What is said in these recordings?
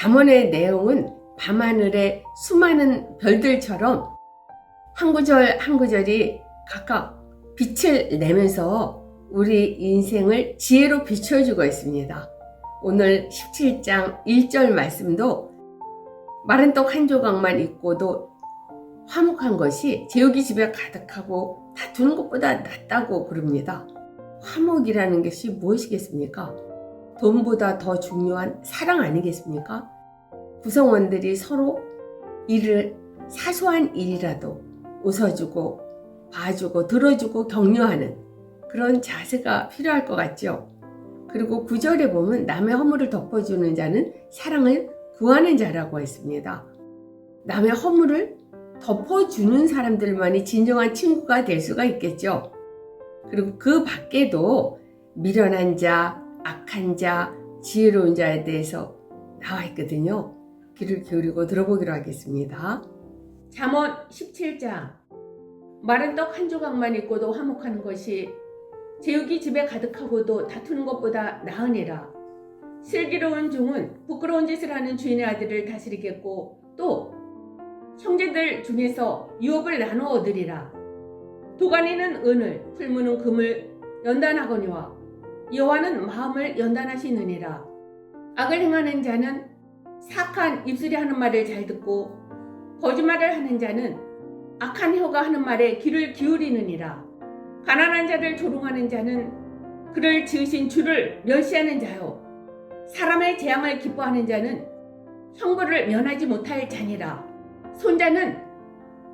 잠언의 내용은 밤하늘의 수많은 별들처럼 한 구절 한 구절이 각각 빛을 내면서 우리 인생을 지혜로 비춰주고 있습니다. 오늘 17장 1절 말씀도 마른 떡 한 조각만 있고도 화목한 것이 제육이 집에 가득하고 다투는 것보다 낫다고 그럽니다. 화목이라는 것이 무엇이겠습니까? 돈보다 더 중요한 사랑 아니겠습니까? 구성원들이 서로 일을 사소한 일이라도 웃어주고 봐주고 들어주고 격려하는 그런 자세가 필요할 것 같죠. 그리고 구절에 보면 남의 허물을 덮어주는 자는 사랑을 구하는 자라고 했습니다. 남의 허물을 덮어주는 사람들만이 진정한 친구가 될 수가 있겠죠. 그리고 그 밖에도 미련한 자, 악한 자, 지혜로운 자에 대해서 나와 있거든요. 귀를 기울이고 들어보기로 하겠습니다. 잠언 17장 마른 떡 한 조각만 있고도 화목하는 것이 제육이 집에 가득하고도 다투는 것보다 나으니라. 슬기로운 종은 부끄러운 짓을 하는 주인의 아들을 다스리겠고 또 형제들 중에서 유업을 나누어 얻으리라. 도가니는 은을, 풀무는 금을 연단하거니와 여호와는 마음을 연단하시느니라. 악을 행하는 자는 사악한 입술이 하는 말을 잘 듣고 거짓말을 하는 자는 악한 혀가 하는 말에 귀를 기울이느니라. 가난한 자를 조롱하는 자는 그를 지으신 주를 멸시하는 자요. 사람의 재앙을 기뻐하는 자는 형벌을 면하지 못할 자니라. 손자는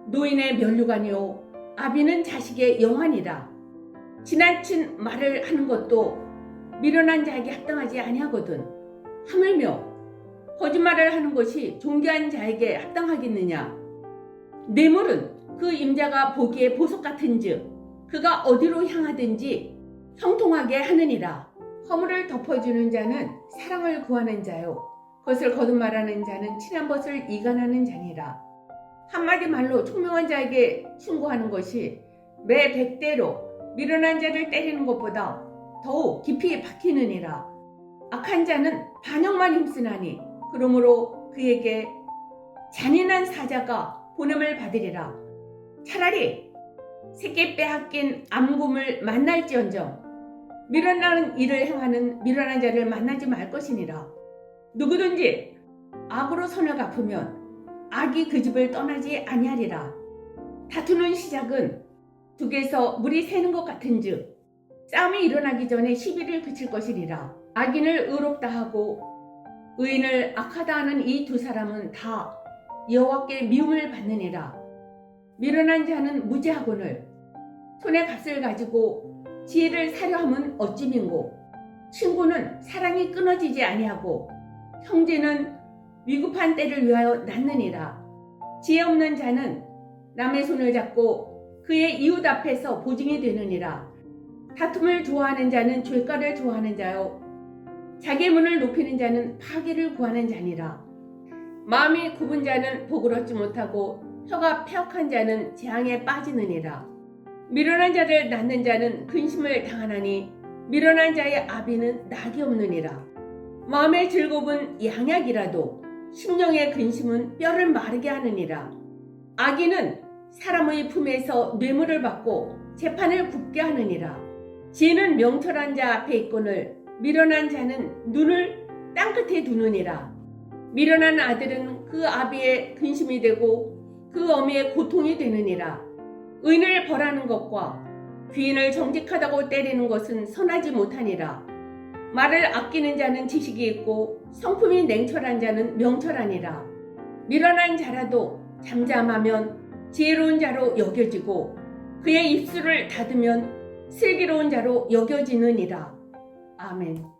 노인의 면류관이요. 아비는 자식의 영환이라. 지나친 말을 하는 것도 미련한 자에게 합당하지 아니하거든. 하물며 거짓말을 하는 것이 존귀한 자에게 합당하겠느냐? 뇌물은 그 임자가 보기에 보석 같은즉 그가 어디로 향하든지 형통하게 하느니라. 허물을 덮어주는 자는 사랑을 구하는 자요. 그것을 거듭말하는 자는 친한 것을 이간하는 자니라. 한마디 말로 총명한 자에게 충고하는 것이 매 백대로 미련한 자를 때리는 것보다 더욱 깊이 박히느니라. 악한 자는 반역만 힘쓰나니 그러므로 그에게 잔인한 사자가 보냄을 받으리라. 차라리 새끼 빼앗긴 암곰을 만날지언정 미련한 일을 행하는 미련한 자를 만나지 말 것이니라. 누구든지 악으로 손을 갚으면 악이 그 집을 떠나지 아니하리라. 다투는 시작은 북에서 물이 새는 것 같은즉 싸움이 일어나기 전에 시비를 그칠 것이리라. 악인을 의롭다 하고 의인을 악하다 하는 이 두 사람은 다 여호와께 미움을 받느니라. 미련한 자는 무지하거늘 손에 값을 가지고 지혜를 사려 함은 어찌 민고 친구는 사랑이 끊어지지 아니하고 형제는 위급한 때를 위하여 낳느니라. 지혜 없는 자는 남의 손을 잡고 그의 이웃 앞에서 보증이 되느니라. 다툼을 좋아하는 자는 죄가를 좋아하는 자요. 자기의 문을 높이는 자는 파괴를 구하는 자니라. 마음이 굽은 자는 복을 얻지 못하고 혀가 폐역한 자는 재앙에 빠지느니라. 미련한 자를 낳는 자는 근심을 당하나니 미련한 자의 아비는 낙이 없느니라. 마음의 즐거움은 양약이라도 심령의 근심은 뼈를 마르게 하느니라. 악인은 사람의 품에서 뇌물을 받고 재판을 굽게 하느니라. 지혜는 명철한 자 앞에 있거늘 미련한 자는 눈을 땅끝에 두느니라. 미련한 아들은 그 아비의 근심이 되고 그 어미의 고통이 되느니라. 의인을 벌하는 것과 귀인을 정직하다고 때리는 것은 선하지 못하니라. 말을 아끼는 자는 지식이 있고 성품이 냉철한 자는 명철하니라. 미련한 자라도 잠잠하면 지혜로운 자로 여겨지고 그의 입술을 닫으면 슬기로운 자로 여겨지느니라. 아멘.